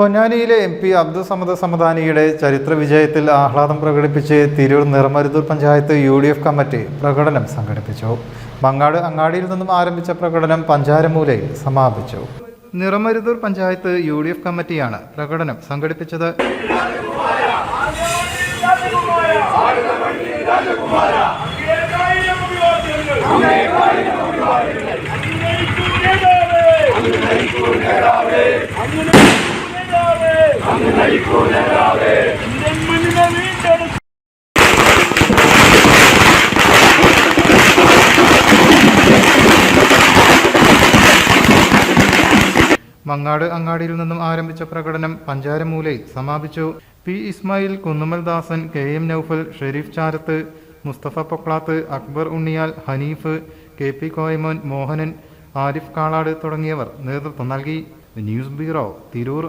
പൊന്നാനിയിലെ M P Abdul Samad സമദാനിയുടെ ചരിത്ര വിജയത്തിൽ ആഹ്ലാദം പ്രകടിപ്പിച്ച് Tirur Niramaruthur panchayat U D F committee പ്രകടനം സംഘടിപ്പിച്ചു. മങ്ങാട് അങ്ങാടിയിൽ നിന്നും ആരംഭിച്ച പ്രകടനം പഞ്ചാരമൂലയിൽ സമാപിച്ചു. Niramaruthur panchayat U D F കമ്മിറ്റിയാണ് പ്രകടനം സംഘടിപ്പിച്ചത്. മങ്ങാട് അങ്ങാടിയിൽ നിന്നും ആരംഭിച്ച പ്രകടനം പഞ്ചാരമൂലയിൽ സമാപിച്ചു. P Ismail Kunnumal Dasan K M Noufal Sharif Charath Mustafa Poklath Akbar Unniyal Haneef K P Koyamon Mohanan Arif Kalad തുടങ്ങിയവർ നേതൃത്വം നൽകി. News bureau Tirur.